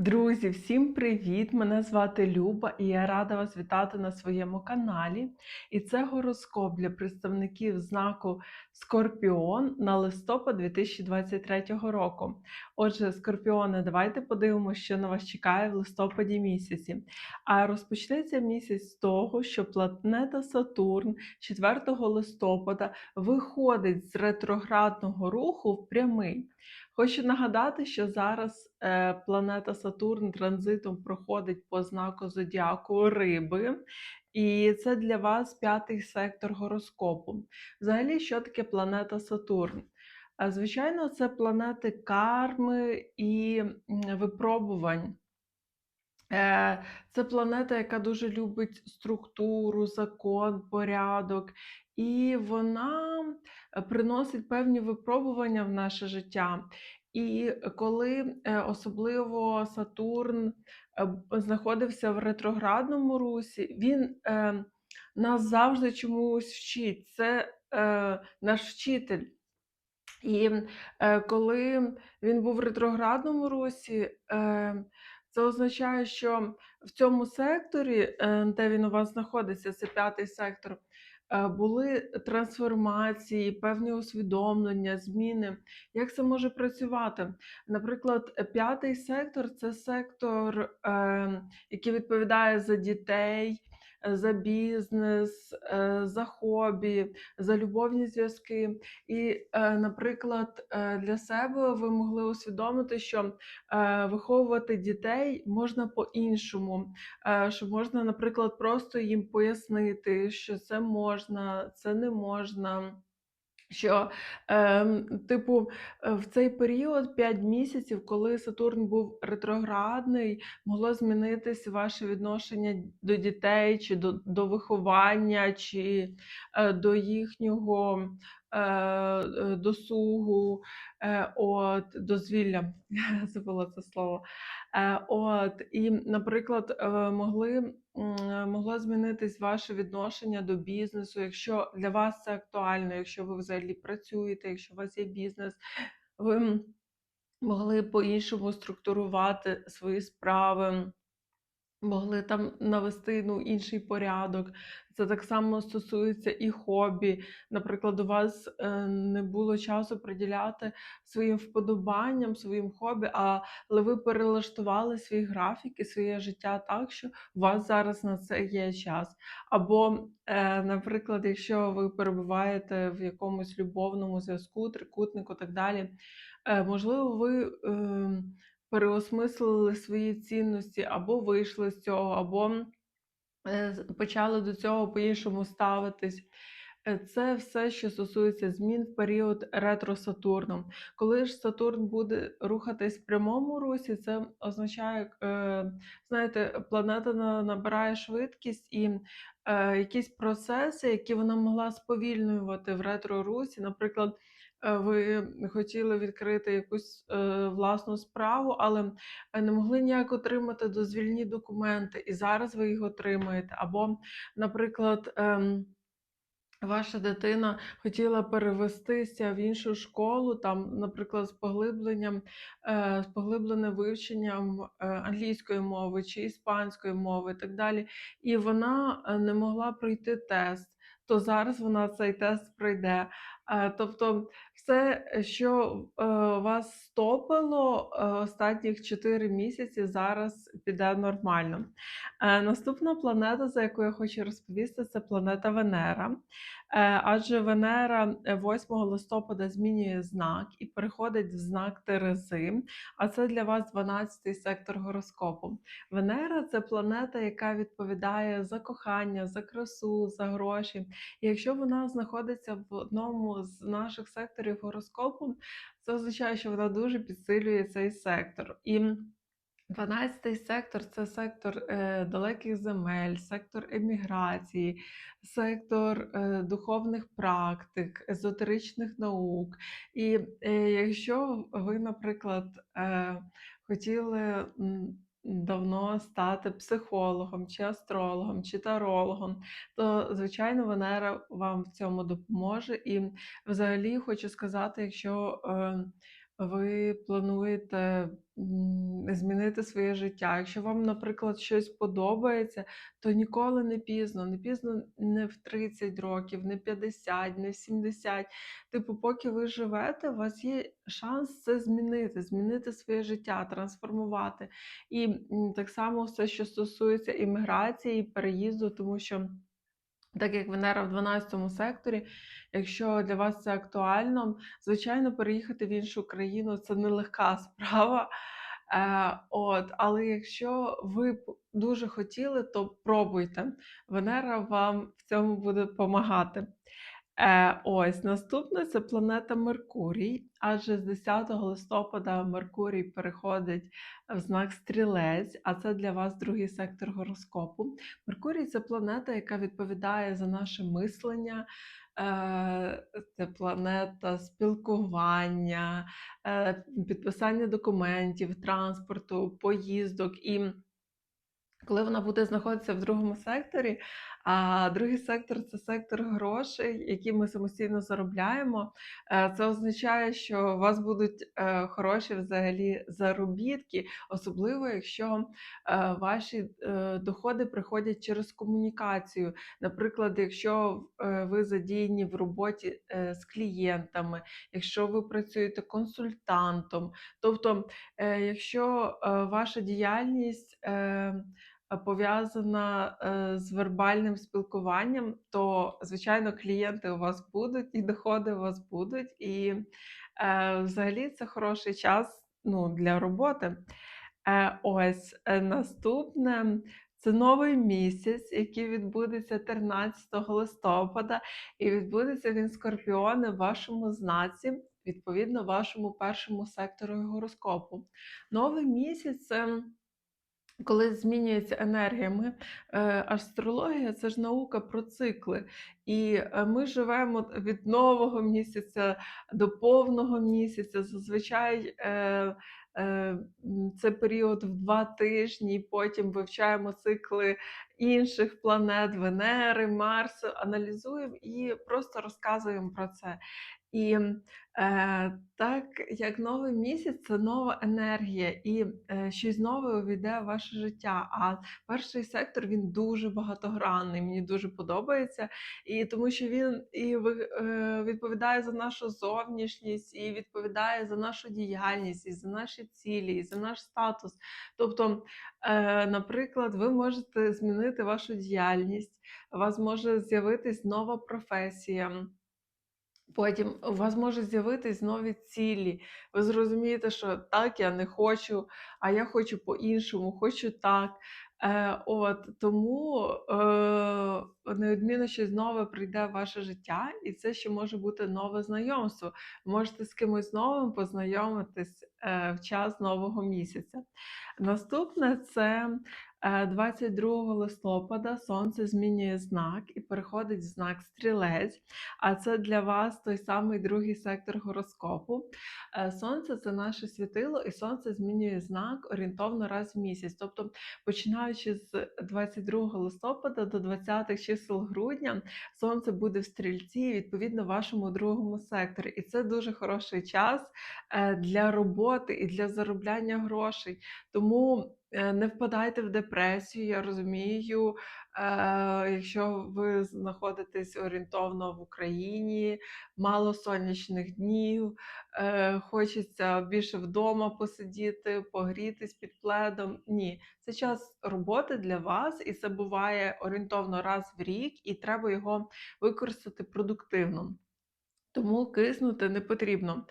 Друзі, всім привіт! Мене звати Люба, і я рада вас вітати на своєму каналі. І це гороскоп для представників знаку Скорпіон на листопад 2023 року. Отже, Скорпіони, давайте подивимося, що на вас чекає в листопаді місяці. А розпочнеться місяць з того, що планета Сатурн 4 листопада виходить з ретроградного руху в прямий. Хочу нагадати, що зараз е, планета Сатурн транзитом проходить по знаку зодіаку Риби, і це для вас п'ятий сектор гороскопу. Взагалі, що таке планета Сатурн? Звичайно, це планети карми і випробувань. Е, Це планета, яка дуже любить структуру, закон, порядок, і вона е, приносить певні випробування в наше життя. І коли е, особливо Сатурн знаходився в ретроградному русі, він нас завжди чомусь вчить. Це наш вчитель. І е, коли він був в ретроградному русі, е, це означає, що в цьому секторі, е, де він у вас знаходиться, це п'ятий сектор, е, були трансформації, певні усвідомлення, зміни. Як це може працювати? Наприклад, п'ятий сектор це сектор, е, який відповідає за дітей, за бізнес, е, за хобі, за любовні зв'язки. І, е, наприклад, е, для себе ви могли усвідомити, що виховувати дітей можна по-іншому, що можна, наприклад, просто їм пояснити, що це можна, це не можна. Що, ем, типу, е, в цей період 5 місяців, коли Сатурн був ретроградний, могло змінитись ваше відношення до дітей, чи до, до виховання, чи е, до їхнього досугу, е, от, дозвілля. Забула це слово. Е, от, і, наприклад, е, могли могло змінитись ваше відношення до бізнесу, якщо для вас це актуально, якщо ви взагалі працюєте, якщо у вас є бізнес, ви могли по-іншому структурувати свої справи. Могли там навести ну, інший порядок. Це так само стосується і хобі. Наприклад, у вас е, не було часу приділяти своїм вподобанням, своїм хобі, але ви перелаштували свій графік і своє життя так, що у вас зараз на це є час. Або, е, наприклад, якщо ви перебуваєте в якомусь любовному зв'язку, трикутнику, і так далі, е, можливо, ви. Переосмислили свої цінності, або вийшли з цього, або е, почали до цього по-іншому ставитись. Е, Це все, що стосується змін в період ретро Сатурну. Коли ж Сатурн буде рухатись в прямому русі, це означає, е, знаєте, планета набирає швидкість і якісь процеси, які вона могла сповільнювати в ретро русі. Наприклад, ви хотіли відкрити якусь е, власну справу, але е, не могли ніяк отримати дозвільні документи, і зараз ви їх отримаєте. Або, наприклад, ем, Ваша дитина хотіла перевестися в іншу школу, там, наприклад, з поглибленням, е, з поглибленим вивченням е, англійської мови чи іспанської мови, і так далі. І вона е, не могла пройти тест. То зараз вона цей тест пройде. Е, Тобто, все, що е, вас стопило е, останніх 4 місяці, зараз піде нормально. Е, Наступна планета, за яку я хочу розповісти, це планета Венера. Е, Адже Венера е, 8 листопада змінює знак і переходить в знак Терези, а це для вас 12-й сектор гороскопу. Венера це планета, яка відповідає за кохання, за красу, за гроші. І якщо вона знаходиться в одному з наших секторів гороскопу, це означає, що вона дуже підсилює цей сектор. І 12-й сектор це сектор е, далеких земель, сектор еміграції, сектор е, духовних практик, езотеричних наук. І е, якщо ви, наприклад, е, хотіли давно стати психологом, чи астрологом, чи тарологом, то звичайно Венера вам в цьому допоможе. І взагалі хочу сказати, якщо е, ви плануєте змінити своє життя. Якщо вам, наприклад, щось подобається, то ніколи не пізно. Не пізно не в 30 років, не 50, не в 70. Типу, поки ви живете, у вас є шанс це змінити, змінити своє життя, трансформувати. І так само все, що стосується імміграції, переїзду, тому що. Так як Венера в 12 секторі, якщо для вас це актуально, звичайно, переїхати в іншу країну це нелегка справа. Е, от, але якщо ви дуже хотіли, то пробуйте. Венера вам в цьому буде допомагати. Е, ось наступне це планета Меркурій, адже з 10 листопада Меркурій переходить в знак Стрілець, а це для вас другий сектор гороскопу. Меркурій це планета, яка відповідає за наше мислення. е, Це планета спілкування, е, підписання документів, транспорту, поїздок. І коли вона буде знаходитися в другому секторі, а другий сектор це сектор грошей, які ми самостійно заробляємо. Е, Це означає, що у вас будуть е, хороші взагалі заробітки, особливо якщо е, ваші доходи приходять через комунікацію. Наприклад, якщо ви задіяні в роботі з клієнтами, якщо ви працюєте консультантом, тобто, якщо ваша діяльність. Пов'язана, е, з вербальним спілкуванням, то, звичайно, клієнти у вас будуть і доходи у вас будуть. І, е, взагалі це хороший час, ну, для роботи. Е, ось, наступне це новий місяць, який відбудеться 13 листопада, і відбудеться він Скорпіони в вашому знаці, відповідно, вашому першому сектору гороскопу. Новий місяць це коли змінюється енергія, ми, е, астрологія це ж наука про цикли. І е, ми живемо від нового місяця до повного місяця. Зазвичай е, це період в два тижні, потім вивчаємо цикли інших планет, Венери, Марсу, аналізуємо і просто розказуємо про це. І так як новий місяць це нова енергія, і е, щось нове увійде в ваше життя. А перший сектор він дуже багатогранний. Мені дуже подобається, і тому що він і е, відповідає за нашу зовнішність, і відповідає за нашу діяльність, і за наші цілі, і за наш статус. Тобто, е, наприклад, ви можете змінити вашу діяльність, у вас може з'явитись нова професія. Потім у вас можуть з'явитись нові цілі. Ви зрозумієте, що так, я не хочу, а я хочу по-іншому, хочу так. Е, от, тому е, неодмінно щось нове прийде в ваше життя, і це ще може бути нове знайомство. Можете з кимось новим познайомитись е, в час нового місяця. Наступне це е, 22 листопада сонце змінює знак і переходить в знак стрілець. А це для вас той самий другий сектор гороскопу. Е, Сонце це наше світило, і сонце змінює знак орієнтовно раз в місяць. Тобто, починаючи з 22 листопада до 20 чисел грудня, сонце буде в стрільці, відповідно, вашому другому секторі. І це дуже хороший час е, для роботи і для заробляння грошей. Тому не впадайте в депресію, я розумію. Е, якщо ви знаходитесь орієнтовно в Україні, мало сонячних днів, е, хочеться більше вдома посидіти, погрітись під пледом. Ні, це час роботи для вас, і це буває орієнтовно раз в рік, і треба його використати продуктивно. Тому киснути не потрібно.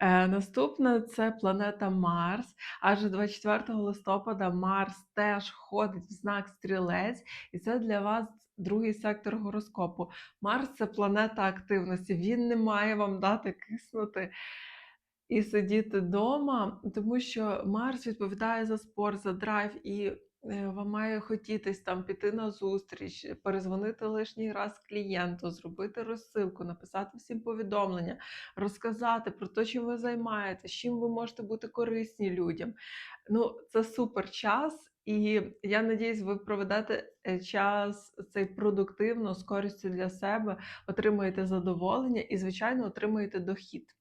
Е, наступне це планета Марс. Адже 24 листопада Марс теж входить в знак стрілець, і це для вас другий сектор гороскопу. Марс це планета активності. Він не має вам дати киснути і сидіти вдома, тому що Марс відповідає за спорт, за драйв, і вам має хотітись там піти на зустріч, перезвонити лишній раз клієнту, зробити розсилку, написати всім повідомлення, розказати про те, чим ви займаєтесь, чим ви можете бути корисні людям. Ну, це супер час. І я надіюсь, ви проведете е, час цей продуктивно, з користю для себе, отримуєте задоволення і, звичайно, отримуєте дохід.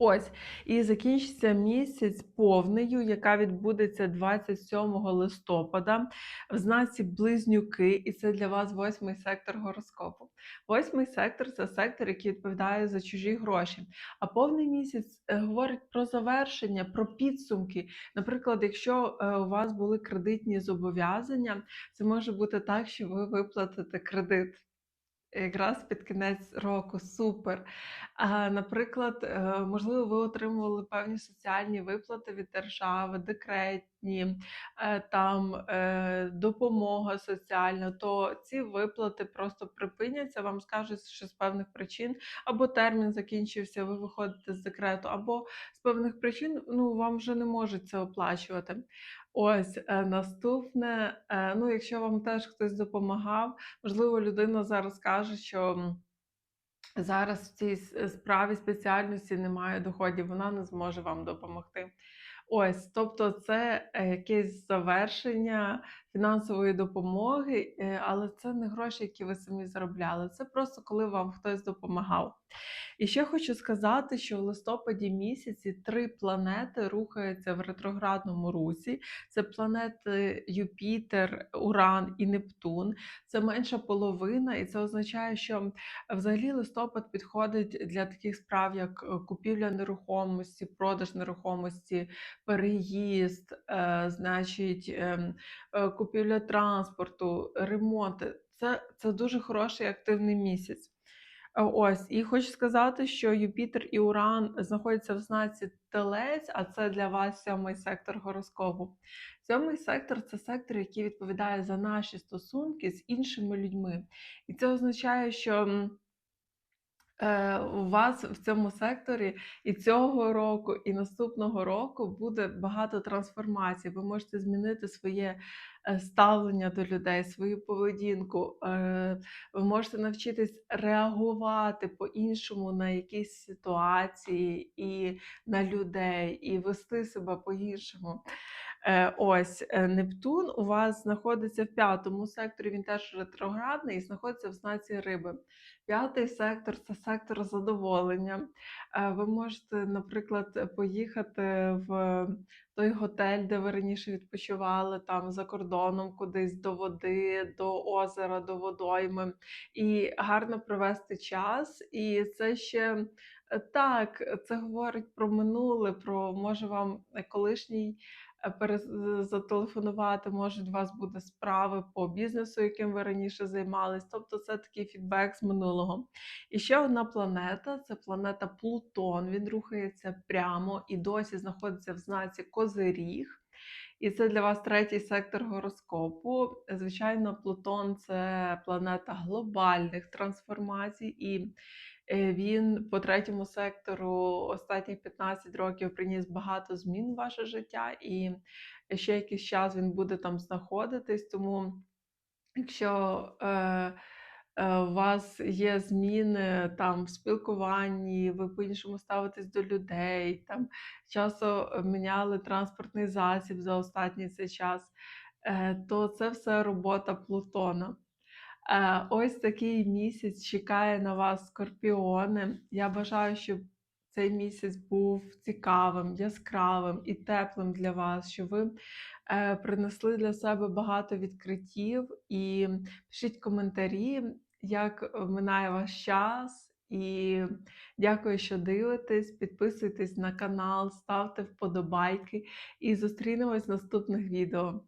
Ось, і закінчиться місяць повнею, яка відбудеться 27 листопада в знаці Близнюки, і це для вас восьмий сектор гороскопу. Восьмий сектор це сектор, який відповідає за чужі гроші. А повний місяць е, говорить про завершення, про підсумки. Наприклад, якщо е, у вас були кредитні зобов'язання, це може бути так, що ви виплатите кредит. Якраз під кінець року, супер. А, наприклад, е, можливо, ви отримували певні соціальні виплати від держави, декретні, е, там е, допомога соціальна, то ці виплати просто припиняться, вам скажуть, що з певних причин або термін закінчився, ви виходите з декрету, або з певних причин ну, вам вже не можуть це оплачувати. Ось е, наступне, е, ну, якщо вам теж хтось допомагав, можливо, людина зараз каже, що зараз в цій справі спеціальності немає доходів, вона не зможе вам допомогти. Ось, тобто, це е, якесь завершення фінансової допомоги, е, але це не гроші, які ви самі заробляли. Це просто коли вам хтось допомагав. І ще хочу сказати, що в листопаді місяці три планети рухаються в ретроградному русі. Це планети Юпітер, Уран і Нептун. Це менша половина, і це означає, що взагалі листопад підходить для таких справ, як е, купівля нерухомості, продаж нерухомості, переїзд, е, значить, ем, е, купівля транспорту, ремонти. Це, це дуже хороший активний місяць. Е, Ось, і хочу сказати, що Юпітер і Уран знаходяться в знаці Телець, а це для вас сьомий сектор гороскопу. Сьомий сектор це сектор, який відповідає за наші стосунки з іншими людьми. І це означає, що. Е, у вас в цьому секторі і цього року, і наступного року буде багато трансформацій. Ви можете змінити своє е, ставлення до людей, свою поведінку. Е, Ви можете навчитись реагувати по-іншому на якісь ситуації і на людей, і вести себе по-іншому. Е, Ось е, Нептун у вас знаходиться в п'ятому секторі, він теж ретроградний і знаходиться в знаці риби. П'ятий сектор це сектор задоволення. Е, Ви можете, наприклад, поїхати в той готель, де ви раніше відпочивали, там за кордоном, кудись до води, до озера, до водойми, і гарно провести час. І це ще так, це говорить про минуле, про може вам е, колишній е, зателефонувати, може, у вас буде справи по бізнесу, яким ви раніше займались. Тобто це такий фідбек з минулого. І ще одна планета це планета Плутон. Він рухається прямо і досі знаходиться в знаці Козиріг. І це для вас третій сектор гороскопу. Звичайно, Плутон це планета глобальних трансформацій, і він по третьому сектору останніх 15 років приніс багато змін в ваше життя, і ще якийсь час він буде там знаходитись. Тому Якщо е, е, у вас є зміни там в спілкуванні, ви по-іншому ставитесь до людей, там часто міняли транспортний засіб за останній цей час, е, то це все робота Плутона. Е, ось такий місяць чекає на вас, скорпіони. Я бажаю, щоб цей місяць був цікавим, яскравим і теплим для вас, щоб ви е, принесли для себе багато відкриттів і пишіть коментарі, як минає ваш час. І дякую, що дивитесь. Підписуйтесь на канал, ставте вподобайки і зустрінемось в наступних відео.